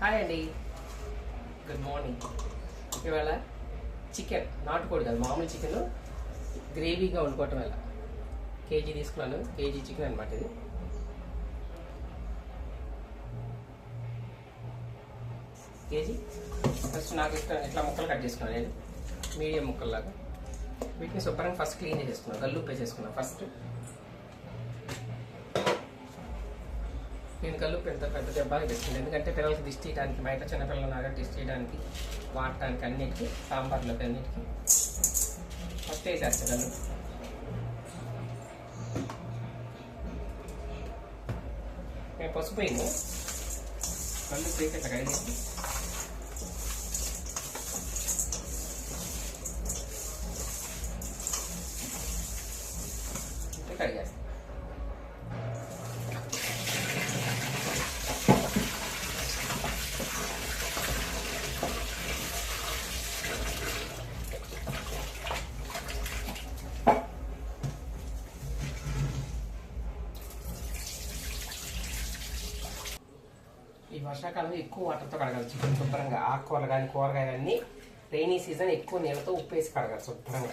Hi అండి good morning ఇవాళ chicken నాటుకోడి కాదు మామూలు చికెన్ గ్రేవీగా వండుకోవటం ఎలా? కేజీ తీసుకున్నాను కేజీ చికెన్ అనమాట ఇది. కేజీ? ఫస్ట్ నాకు ఇష్టం ఇట్లా ముక్కలు కట్ చేసుకున్నాను నేను? మీడియం ముక్కల్లాగా. వీటిని శుభ్రంగా ఫస్ట్ క్లీన్ చేసేసుకున్నాను గల్లు ఉప్పు వేసేసుకున్నాను ఫస్ట్ నేను కళ్ళు పెద్ద పెద్ద దెబ్బలు తెచ్చింది ఎందుకంటే పిల్లలకి దిష్టి తీయడానికి బయట చిన్నపిల్లలు నాగా దిష్టి తీయడానికి వాడటానికి అన్నిటికీ సాంబార్లోకి అన్నిటికీ ఫస్ట్ వేసేస్తాను కళ్ళు. నేను పసుపు వేయను. కళ్ళు వేసి ఇట్లా కడిగేసి ఇట్లా కడిగేస్తాను ఈ వర్షాకాలంలో ఎక్కువ వాటర్తో కడగాలి. చికెన్ శుభ్రంగా ఆకుకూరలు కానీ కూరగాయలు అన్నీ రైనీ సీజన్ ఎక్కువ నీళ్ళతో ఉప్పు వేసి కడగాలి శుభ్రంగా.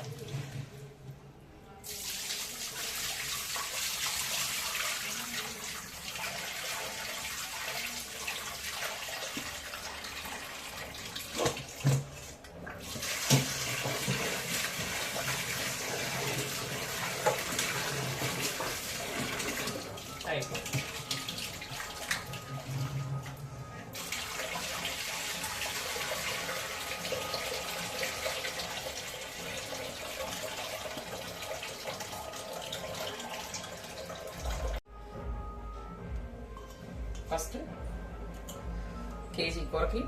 కేజీ కూరకి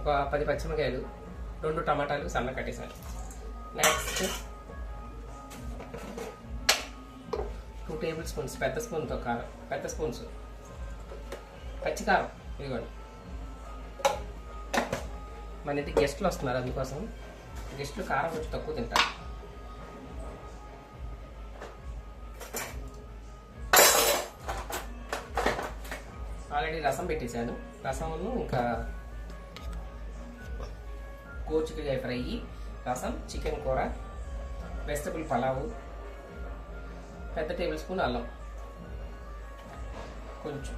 ఒక పది పచ్చిమిరకాయలు రెండు టమాటాలు సన్న కట్టేసాను నెక్స్ట్ టూ టేబుల్ స్పూన్స్ పెద్ద స్పూన్తో కారం పెద్ద స్పూన్స్. పచ్చికారం ఇదిగోండి. మన ఇంటికి గెస్ట్లు వస్తున్నారు అందుకోసం. గెస్ట్లు కారం కొంచెం తక్కువ తింటారు. ఆల్రెడీ రసం పెట్టేశాను. రసమును ఇంకా గోచికకాయ ఫ్రై రసం చికెన్ కూర వెజిటబుల్ పలావు పెద్ద టేబుల్ స్పూన్ అల్లం. కొంచెం.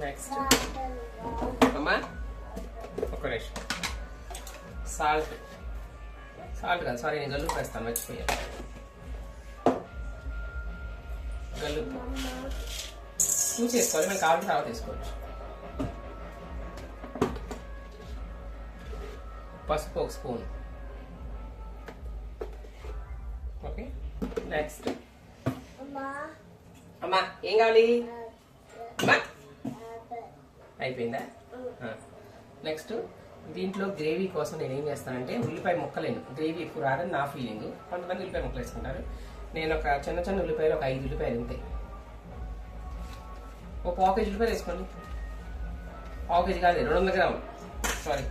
నెక్స్ట్ అమ్మా ఒక నిమిషం. సాల్ట్ సాల్ట్ కాదు సారీ నేను గల్లుపు వేస్తాను మర్చిపోయాను. గల్లుపు చూసి చేసుకోవాలి మేము కావాలి తర్వాత తీసుకోవచ్చు పసుపు ఒక స్పూన్. Okay next. అమ్మా. ఏం కావాలి? అమ్మా. అయిపోయిందా? నెక్స్ట్ దీంట్లో గ్రేవీ కోసం నేను ఏం చేస్తానంటే ఉల్లిపాయ ముక్కలేను. గ్రేవీ ఎక్కువ రాదని నా ఫీలింగ్. కొంతమంది ఉల్లిపాయ ముక్కలు వేసుకుంటారు. నేను ఒక చిన్న చిన్న ఉల్లిపాయలు ఒక ఐదు ఉల్లిపాయలు ఉంటాయి ఒక పావు కేజీ ఉల్లిపాయలు వేసుకోండి. పావు కేజీ కాదు రెండు వందల గ్రాములు. సారీ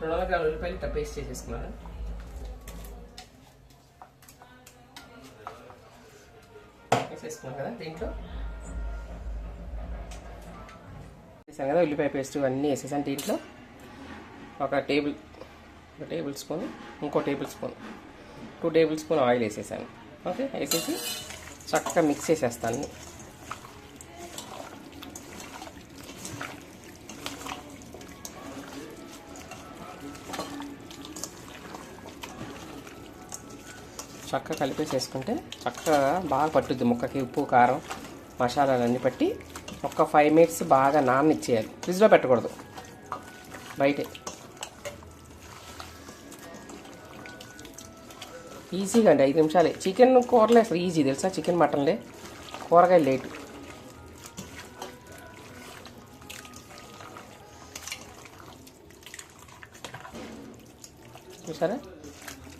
రెండు వందల గ్రాములు ఉల్లిపాయలు ఇట్లా పేస్ట్ చేసేసుకున్నాను. వేసేసుకున్నాను కదా దీంట్లో. వేసాను కదా ఉల్లిపాయ పేస్ట్ అన్నీ వేసేసాను దీంట్లో. ఒక టేబుల్ ఒక టేబుల్ స్పూన్ ఇంకో tablespoon. Two tablespoon oil వేసేసాను. ఓకే వేసేసి చక్కగా మిక్స్ చేసేస్తాను. చక్కగా కలిపేసేసుకుంటే చక్కగా బాగా పట్టుద్ది ముక్కకి ఉప్పు కారం మసాలాలు అన్నీ పట్టి ఒక ఫైవ్ మినిట్స్ బాగా నాననిచ్చేయాలి. ఫ్రిడ్జ్లో పెట్టకూడదు. బయటే. ఈజీగా అండి. ఐదు నిమిషాలే. చికెన్ కూరలే అసలు ఈజీ తెలుసా? చికెన్ మటన్లే కూరగాయలు లేటు చూసారా?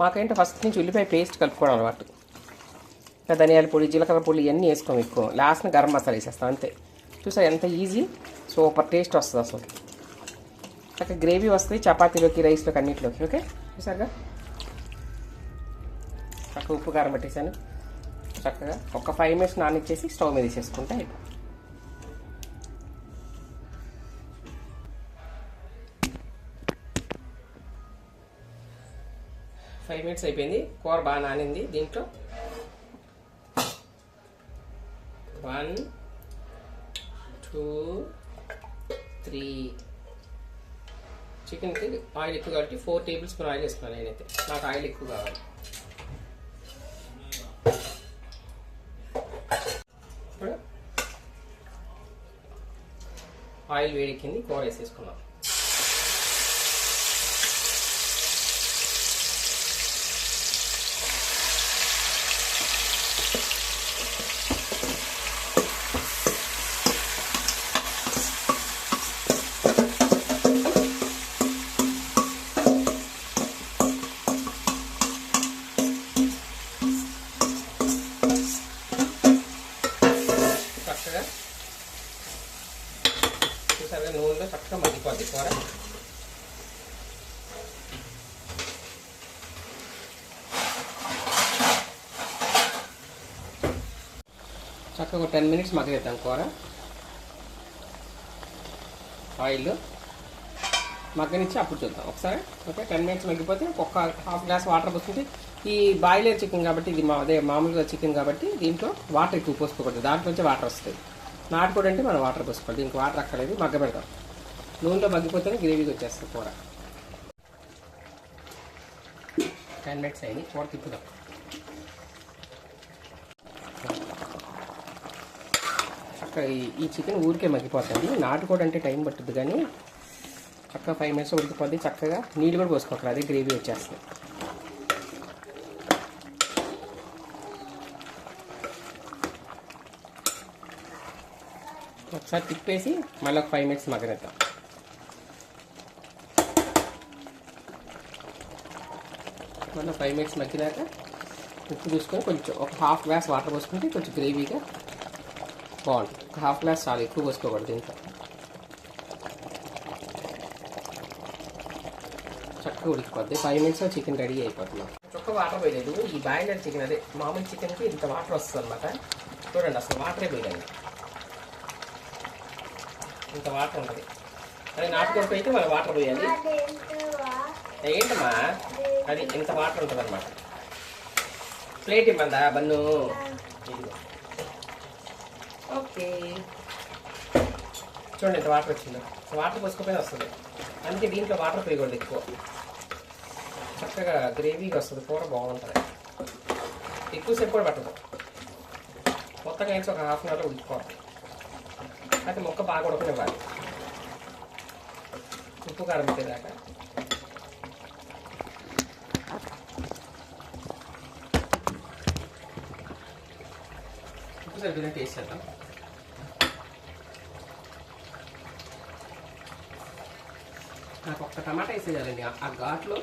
మాకేంటి ఫస్ట్ నుంచి ఉల్లిపాయ పేస్ట్ కలుపుకోవడం అలవాటు. ధనియాల పొడి జీలకర్ర పొడి ఇవన్నీ వేసుకోం ఎక్కువ. లాస్ట్ని గరం మసాలా వేసేస్తాం అంతే. చూసా ఎంత ఈజీ సూపర్ టేస్ట్ వస్తుంది అసలు. చక్కగా గ్రేవీ వస్తుంది చపాతీలోకి రైస్లోకి అన్నిటిలోకి. ఓకే చూసారుగా? చక్కగా ఉప్పు కారం పెట్టేశాను. చక్కగా ఒక ఫైవ్ మినిట్స్ నానిచ్చేసి స్టవ్ మీద వేసేసుకుంటే అయిపోయింది ఫైవ్ మినిట్స్ అయిపోయింది. కూర బాగా నానింది దీంట్లో. వన్ టూ త్రీ చికెన్కి ఆయిల్ ఎక్కువ కాబట్టి ఫోర్ టేబుల్ స్పూన్ ఆయిల్ వేసుకున్నాను నేనైతే. నాకు ఆయిల్ ఎక్కువ కావాలి. ఇప్పుడు ఆయిల్ వేడెక్కింది కూర వేసేసుకున్నాను చూసారుగా నూనెలో చక్కగా మగ్గిపోద్ది కూర. చక్కగా ఒక టెన్ మినిట్స్ మగ్గనిద్దాం కూర. ఆయిల్ మగ్గనిచ్చి అప్పుడు చూద్దాం. ఒకసారి ఓకే టెన్ మినిట్స్ మగ్గిపోతే ఒక్క హాఫ్ గ్లాస్ వాటర్ పోసుకుంటే ఈ బాయిలర్ చికెన్ కాబట్టి ఇది మా అదే మామూలుగా చికెన్ కాబట్టి దీంట్లో వాటర్ ఎక్కువ పోసుకోకూడదు. దాంట్లోంచి వాటర్ వస్తుంది నాటుకోడి అంటే మనం వాటర్ పోసుకోవాలి. దీనికి వాటర్ అక్కర్లేదు మగ్గ పెడతాం. నూనెలో మగ్గిపోతేనే గ్రేవీకి వచ్చేస్తుంది కూర. టెన్ మినిట్స్ అయింది. కూర తిప్పుదాం. చక్కగా ఈ ఈ చికెన్ ఊరికే మగ్గిపోతుంది. నాటుకోడి అంటే టైం పట్టుద్ది కానీ చక్కగా ఫైవ్ మినిట్స్ ఉడికిపోద్ది. చక్కగా నీళ్ళు కూడా పోసుకోవాలి అదే గ్రేవీ వచ్చేస్తుంది. ఒకసారి తిప్పేసి మళ్ళీ ఒక ఫైవ్ మినిట్స్ మగ్గనిద్దాం. మళ్ళీ ఫైవ్ మినిట్స్ మగ్గినాక ఉప్పు చూసుకొని కొంచెం ఒక హాఫ్ గ్లాస్ వాటర్ పోసుకుంటే కొంచెం గ్రేవీగా బాగుంటుంది. ఒక హాఫ్ గ్లాస్ చాలా ఎక్కువ పోసుకోకూడదు దీంట్లో. చక్కగా ఉడికిపోద్ది. ఫైవ్ మినిట్స్లో చికెన్ రెడీ అయిపోతుంది చొక్క వాటర్ పోయలేదు. ఈ బాయిలర్ చికెన్ అదే మామూలు చికెన్కి ఇంత వాటర్ వస్తుంది అనమాట చూడండి అసలు వాటరే పోయలేదు. ఇంత వాటర్ ఉంటుంది. అదే నాటుకోడికి అయితే మనం వాటర్ పోయాలి. ఏంటమ్మా? అది ఇంత వాటర్ ఉంటుంది అనమాట ప్లేట్ ఇవ్వందా బన్ను. ఓకే. చూడండి ఇంత వాటర్ వచ్చిందో. వాటర్ పోసుకోపోయినా వస్తుంది. అందుకే దీంట్లో వాటర్ పోయకూడదు ఎక్కువ. చక్కగా గ్రేవీగా వస్తుంది. కూర బాగుంటుంది. ఎక్కువసేపు కూడా పట్టదు. మొత్తం కలిసి ఒక హాఫ్ అన్ అవర్లో ఉడికిపోవాలి. అయితే మొక్క బాగా ఉడకనివ్వాలి. ఉప్పు కారం దాకా ఉప్పు సరిపోయిన టేస్ట్ చేద్దాం. నాకు ఒక్క టమాటా వేసేయాలండి. ఆ ఘాట్లో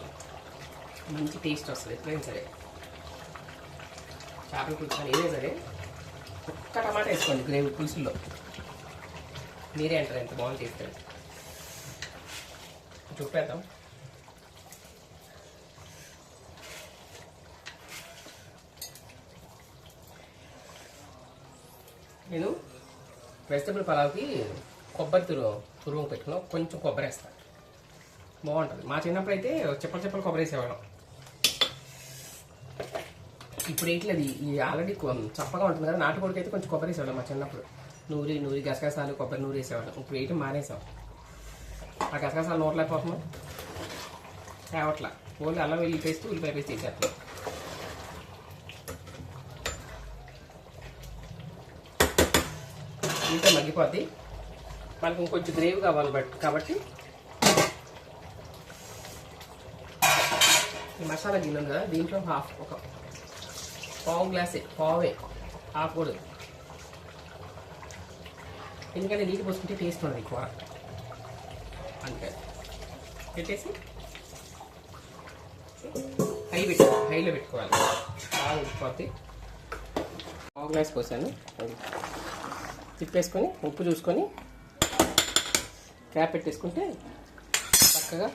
మంచి టేస్ట్ వస్తుంది ఎప్పుడైనా సరే. చేపల పులుసు కానీ ఏదైనా సరే ఒక్క టమాటా వేసుకోండి గ్రేవీ పులుసులో మీరే అంటారు ఎంత బాగుంది చేస్తారు చూపేద్దాం నేను వెజిటబుల్ పలావ్కి కొబ్బరి తురు తురుము పెట్టుకున్నాం కొంచెం కొబ్బరి వేస్తాను బాగుంటుంది. మా చిన్నప్పుడు అయితే చెప్పలు చెప్పలు కొబ్బరి వేసేవాళ్ళం. ఇప్పుడు ఏంటి అది ఈ ఆల్రెడీ చప్పగా ఉంటుంది కదా నాటుకోడికి అయితే కొంచెం కొబ్బరి వేసేవాళ్ళం మా చిన్నప్పుడు. నూరి నూరి గసగసాలు కొబ్బరి నూరి వేసేవాళ్ళం. ఇప్పుడు వేయటం మానేసాం. ఆ గసగసాలు నోట్లేకపోతున్నాం. తేవట్లా. ఓన్లీ అల్లం వెళ్ళి పేస్ట్ ఉల్లిపాయ పేస్ట్ వేసేస్తున్నాం. ఇంకా మగ్గిపోద్ది. మనకు ఇంకొంచెం గ్రేవ్ కావాలి బట్ కాబట్టి ఈ మసాలా గిన్నె ఉంది కదా దీంట్లో హాఫ్ ఒక పావు గ్లాసే పావే హాఫ్ కూడా. ఎందుకంటే నీళ్ళు పోసుకుంటే టేస్ట్ ఉండదు ఎక్కువ. అంతే. పెట్టేసి హై పెట్టుకోవాలి హైలో పెట్టుకోవాలి. బాగా ఉడికిపోతే పావు గ్లాస్ పోసాను. తిప్పేసుకొని ఉప్పు చూసుకొని క్యాప్ పెట్టేసుకుంటే చక్కగా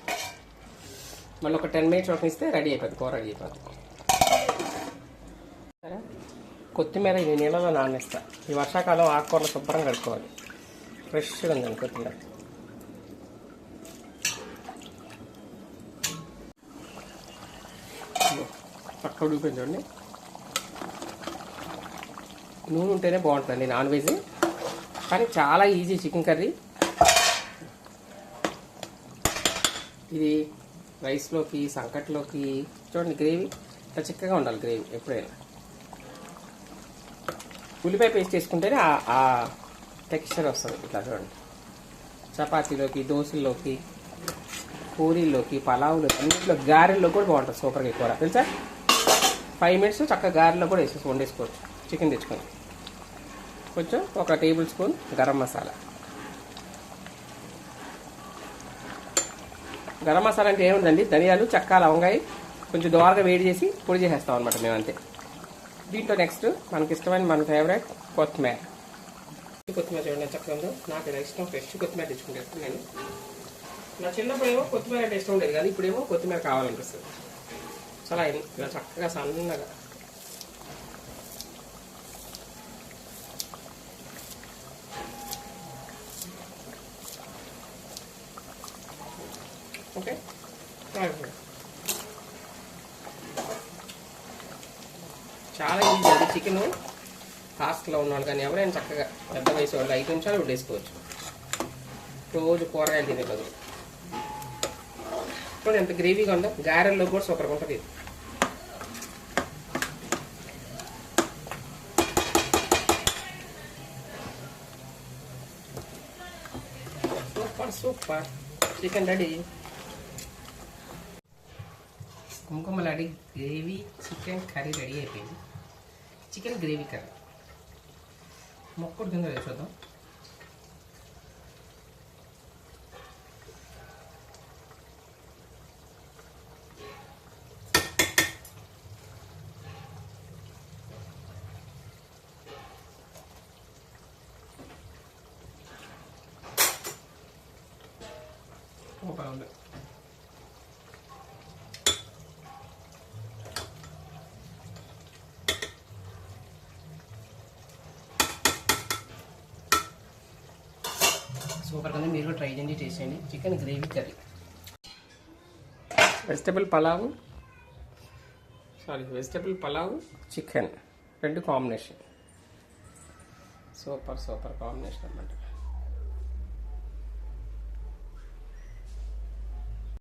మళ్ళీ ఒక టెన్ మినిట్స్ ఉడకనిస్తే రెడీ అయిపోతుంది కూర రెడీ అయిపోతుంది సరే. కొత్తిమీర ఈ నీళ్ళలో నానేస్తా. ఈ వర్షాకాలం ఆకుకూరలు శుభ్రంగా కడుక్కోవాలి. ఫ్రెష్గా ఉందండి కొత్తిమీర పక్క చక్కగా ఉడికిపోయింది చూడండి. నూనె ఉంటేనే బాగుంటుంది నాన్ వెజ్. కానీ చాలా ఈజీ చికెన్ కర్రీ. ఇది రైస్లోకి సంకట్లోకి చూడండి గ్రేవీ. ఇట్లా చిక్కగా ఉండాలి గ్రేవీ ఎప్పుడైనా. ఉల్లిపాయ పేస్ట్ చేసుకుంటేనే ఆ టెక్స్చర్ వస్తుంది ఇట్లా చూడండి చపాతీలోకి దోశల్లోకి పూరీల్లోకి పలావులోకి అన్నింటిలో గారెల్లో కూడా బాగుంటుంది సూపర్గా ఎక్కువ తెలుసా ఫైవ్ మినిట్స్ చక్కగా గారెలో కూడా వేసేసి వండేసుకోవచ్చు చికెన్ తెచ్చుకొని కొంచెం ఒక టేబుల్ స్పూన్ గరం మసాలా గరం మసాలా అంటే ఏముందండి ధనియాలు చక్క లవంగాయి కొంచెం దోరగా వేడి చేసి పొడి చేసేస్తాం అనమాట మేము అంతే దీంట్లో నెక్స్ట్ మనకి ఇష్టమైన మన ఫేవరెట్ కొత్తిమీర కొత్తిమీర చూడండి చక్కగా నాకు ఇలా ఇష్టం ఫ్రెష్ కొత్తిమీర తెచ్చుకుంటాను నేను. నా చిన్నప్పుడు ఏమో కొత్తిమీర అంటే ఇష్టం ఉండేది కానీ ఇప్పుడేమో కొత్తిమీర కావాలనిపిస్తుంది. చాలా ఇలా చక్కగా సన్నగా. ఓకే చాలా ఈజీ అది చికెన్. హాస్టల్లో ఉన్నాడు కానీ ఎవరైనా చక్కగా పెద్ద వయసు వాళ్ళు ఐదు నిమిషాలు వేసుకోవచ్చు. రోజు కూరగాయలు తినే బదులు. చూడండి ఎంత గ్రేవీగా ఉందో. గారెల్లో కూడా సూపర్గా ఉంటుంది ఇది. Super super. చికెన్ రెడీ కుంకుమలాడి గ్రేవీ చికెన్ కర్రీ రెడీ అయిపోయింది. Chicken gravy curry. మొక్కడు కింద వేసేద్దాం సూపర్ ఉంది సూపర్ కదా మీరు కూడా ట్రై చేయండి టేస్ట్ చేయండి. Chicken gravy curry. Vegetable pulao. Sorry vegetable pulao chicken. రెండు కాంబినేషన్. సూపర్ సూపర్ కాంబినేషన్ అన్నమాట.